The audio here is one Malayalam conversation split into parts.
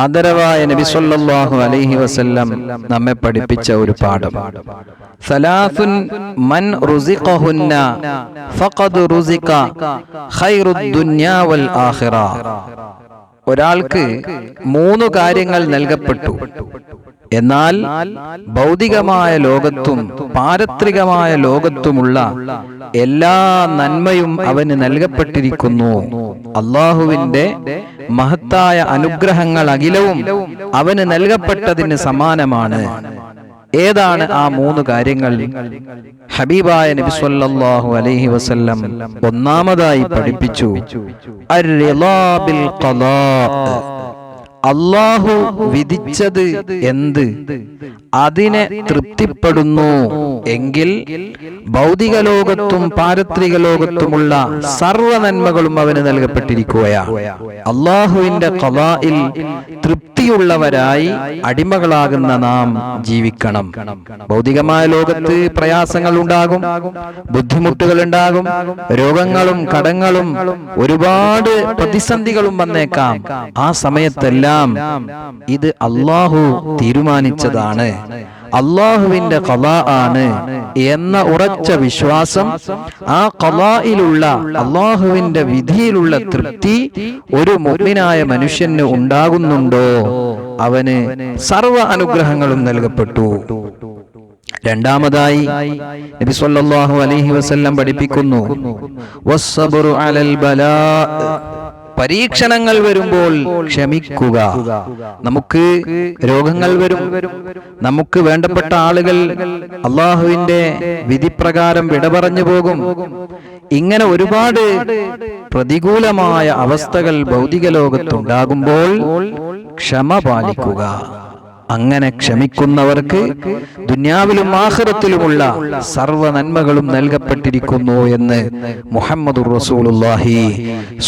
ആദരവായ നബി സല്ലല്ലാഹു അലൈഹി വസല്ലം നമ്മെ പഠിപ്പിച്ച ഒരു പാഠം. സലാസുൻ മൻ റുസിഖഹുന്ന ഫഖദ് റുസിഖ ഖൈറുദ് ദുനിയാ വൽ ആഖിറ. ഒരാൾക്ക് മൂന്ന് കാര്യങ്ങൾ നൽകപ്പെട്ടു. എന്നാൽ ഭൗതികമായ ലോകത്തും പാരത്രികമായ ലോകത്തുമുള്ള എല്ലാ നന്മയും അവന് നൽകപ്പെട്ടിരിക്കുന്നു. അള്ളാഹുവിന്റെ മഹത്തായ അനുഗ്രഹങ്ങൾ അഖിലവും അവന് നൽകപ്പെട്ടതിന് സമാനമാണ്. ഏതാണ് ആ മൂന്ന് കാര്യങ്ങൾ? ഹബീബായ നബി സല്ലല്ലാഹു അലൈഹി വസല്ലം ഒന്നാമതായി പഠിപ്പിച്ചു. അർ-റിളാ ബിൽ ഖലാ അള്ളാഹു വിധിച്ചത് എന്ത്? അതിനെ തൃപ്തിപ്പെടുന്നു. എങ്കിൽ ഭൗതിക ലോകത്തും പാരത്രിക ലോകത്തുമുള്ള സർവ നന്മകളും അവന് നൽകപ്പെട്ടിരിക്കുകയാണ് അള്ളാഹുവിന്റെ കലായിൽ തൃപ്തിയുള്ളവരായി അടിമകളാകുന്ന നാം ജീവിക്കണം. ഭൗതികമായ ലോകത്ത് പ്രയാസങ്ങൾ ഉണ്ടാകും ബുദ്ധിമുട്ടുകൾ ഉണ്ടാകും രോഗങ്ങളും കടങ്ങളും ഒരുപാട് പ്രതിസന്ധികളും വന്നേക്കാം. ആ സമയത്തെല്ലാം ഇത് അള്ളാഹു തീരുമാനിച്ചതാണ്. അള്ളാഹുവിന്റെ കലാ ആണ് എന്ന ഉറച്ച വിശ്വാസം ആ കലായിലുള്ള അള്ളാഹുവിന്റെ വിധിയിലുള്ള തൃപ്തി ഒരു മുഗ്മിനായ മനുഷ്യന് ഉണ്ടാകുന്നുണ്ടോ? അവന് സർവ അനുഗ്രഹങ്ങളും നൽകപ്പെട്ടു. രണ്ടാമതായി നബി സല്ലല്ലാഹു അലൈഹി വസല്ലം പഠിപ്പിക്കുന്നു. വസ്സബറു അലൽ ബലാ. പരീക്ഷണങ്ങൾ വരുമ്പോൾ ക്ഷമിക്കുക. നമുക്ക് രോഗങ്ങൾ വരും. നമുക്ക് വേണ്ടപ്പെട്ട ആളുകൾ അള്ളാഹുവിന്റെ വിധിപ്രകാരം വിട പറഞ്ഞു പോകും. ഇങ്ങനെ ഒരുപാട് പ്രതികൂലമായ അവസ്ഥകൾ ഭൗതിക ലോകത്തുണ്ടാകുമ്പോൾ ക്ഷമ പാലിക്കുക. അങ്ങനെ ക്ഷമിക്കുന്നവർക്ക് ദുന്യാവിലും ആഹ്റത്തിലുമുള്ള സർവ നന്മകളും നൽകപ്പെട്ടിരിക്കുന്നു എന്ന് മുഹമ്മദ് റസൂലുള്ളാഹി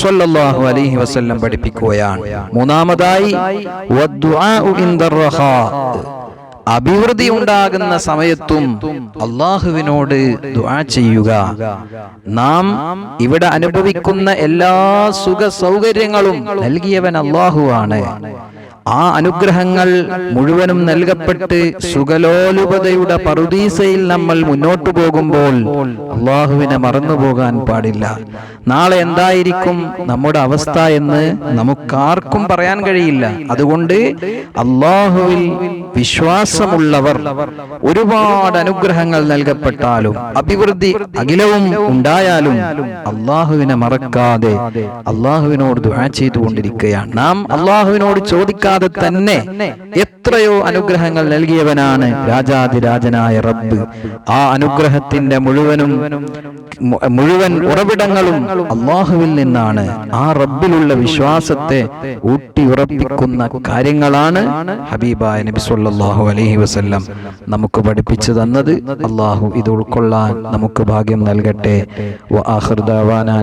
സ്വല്ലല്ലാഹു അലൈഹി വസല്ലം പഠിപ്പിക്കുകയാണ്. മൂന്നാമതായി അഭിവൃദ്ധി ഉണ്ടാകുന്ന സമയത്തും അള്ളാഹുവിനോട് ദുആ ചെയ്യുക. നാം ഇവിടെ അനുഭവിക്കുന്ന എല്ലാ സുഖ സൗകര്യങ്ങളും നൽകിയവൻ അള്ളാഹുവാണ് ആ അനുഗ്രഹങ്ങൾ മുഴുവനും നൽകപ്പെട്ട് സുഖലോലുപതയുടെ പറുദീസയിൽ നമ്മൾ മുന്നോട്ടു പോകുമ്പോൾ അള്ളാഹുവിനെ മറന്നു പോകാൻ പാടില്ല. നാളെ എന്തായിരിക്കും നമ്മുടെ അവസ്ഥ എന്ന് നമുക്കാർക്കും പറയാൻ കഴിയില്ല. അതുകൊണ്ട് അള്ളാഹുവിൽ വിശ്വാസമുള്ളവർ ഒരുപാട് അനുഗ്രഹങ്ങൾ നൽകപ്പെട്ടാലും അഭിവൃദ്ധി അഖിലവും ഉണ്ടായാലും അള്ളാഹുവിനെ മറക്കാതെ അള്ളാഹുവിനോട് ദുആ ചെയ്തുകൊണ്ടിരിക്കുകയാണ്. നാം അള്ളാഹുവിനോട് ചോദിക്കാതെ തന്നെ എത്രയോ അനുഗ്രഹങ്ങൾ നൽകിയവനാണ് രാജാതിരാജനായ റബ്ബ്. ആ അനുഗ്രഹത്തിന്റെ മുഴുവനും മുഴുവൻ ഉറവിടങ്ങളും അള്ളാഹുവിൽ നിന്നാണ്. ആ റബ്ബിലുള്ള വിശ്വാസത്തെ ഊട്ടിയുറപ്പിക്കുന്ന കാര്യങ്ങളാണ് ഹബീബായ നബി സല്ലല്ലാഹു അലൈഹി വസല്ലം നമുക്ക് പഠിപ്പിച്ചു തന്നത് അള്ളാഹു ഇത് ഉൾക്കൊള്ളാൻ നമുക്ക് ഭാഗ്യം നൽകട്ടെ. ആഖിർ ദഅവാനാ